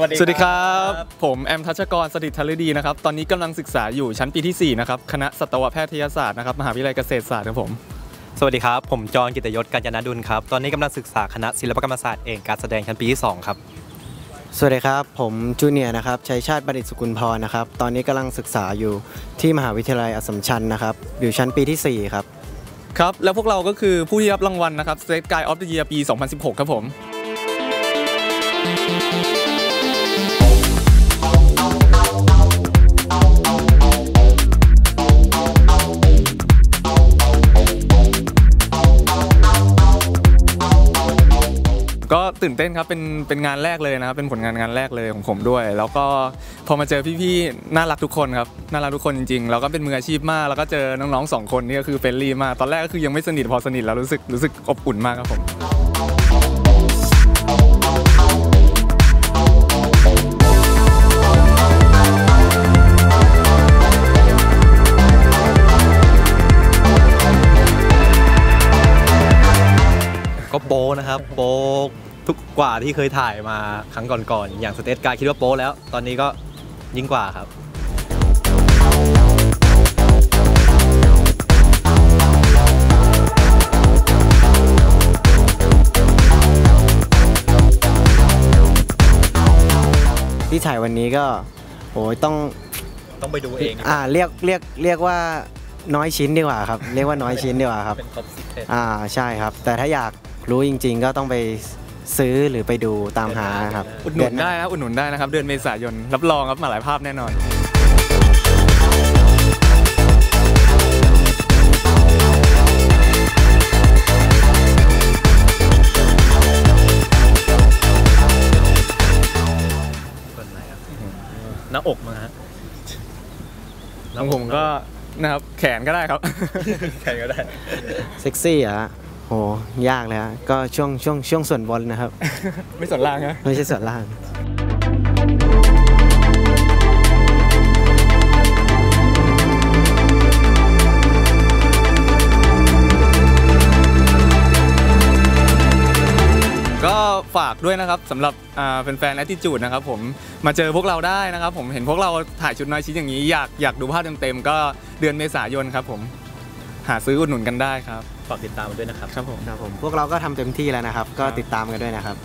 วัสดีสวัสดีครับ ผมแอมทัชกรสถิตธารดีนะครับ ตอนนี้กำลังศึกษาอยู่ชั้นปีที่ 4 นะครับ คณะสัตวแพทยศาสตร์นะครับ มหาวิทยาลัยเกษตรศาสตร์ครับผม สวัสดีครับ ผมจอห์นกิตยศกาญจนดุลครับ ตอนนี้กำลังศึกษาคณะศิลปกรรมศาสตร์เอกการแสดงชั้นปีที่ 2 ครับ สวัสดีครับ ผมจูเนียร์นะครับชัยชาติประดิษฐ์สุกุลพรนะครับ ตอนนี้กำลังศึกษาอยู่ที่มหาวิทยาลัยอัสสัมชัญนะครับ อยู่ชั้นปีที่ 4 ครับ ครับ แล้วพวกเราก็คือผู้ที่รับรางวัลนะครับ State Guy of the Year ปี 2016 ครับผม ก็ตื่นเต้นครับเป็นเป็นงานแรกเลยนะครับ เป็นผลงานงานแรกเลยของผมด้วย แล้วก็พอมาเจอพี่ๆน่ารักทุกคนครับน่ารักทุกคนจริงๆแล้วก็เป็นมืออาชีพมากแล้วก็เจอน้องๆสองคนนี่ก็คือเฟรนลี่มากตอนแรกก็คือยังไม่สนิทพอสนิทแล้วรู้สึกรู้สึกอบอุ่นมากครับผมก็โปนะครับโป ทุกกว่าที่เคยถ่ายมาครั้งก่อนๆอย่างสเตทการคิดว่าโปแล้ว ตอนนี้ก็ยิ่งกว่าครับที่ถ่ายวันนี้ก็โอ้ยต้องต้องไปดูเองอ่าเรียกเรียกเรียกว่าน้อยชิ้นดีกว่าครับ เรียกว่าน้อยชิ้นดีกว่าครับ เป็นท็อปซิกเอ่าใช่ครับ แต่ถ้าอยากรู้จริง ๆ ก็ต้องไป ซื้อหรือไปดูตามหาครับอุดหนุนได้นะครับอุดหนุนได้นะครับ เดือนเมษายนรับรองครับมาหลายภาพแน่นอนหน้าอกมาฮะของผมก็นะครับแขนก็ได้ครับใครก็ได้ เซ็กซี่เหรอะโหยากเลยฮะก็ช่วงช่วงช่วงส่วนบนนะครับ ไม่สนล่างนะไม่ใช่ส่วนล่าง ก็ฝากด้วยนะครับสำหรับอ่าแฟนๆแอตติจูดนะครับผมมาเจอพวกเราได้นะครับ ผมเห็นพวกเราถ่ายชุดน้อยชิ้นอย่างนี้อยากอยากดูภาพเต็มๆก็เดือนเมษายนครับผม หาซื้ออุดหนุนกันได้ครับ ฝากติดตามมาด้วยนะครับ ครับผม ครับผม พวกเราก็ทำเต็มที่แล้วนะครับ ก็ติดตามกันด้วยนะครับ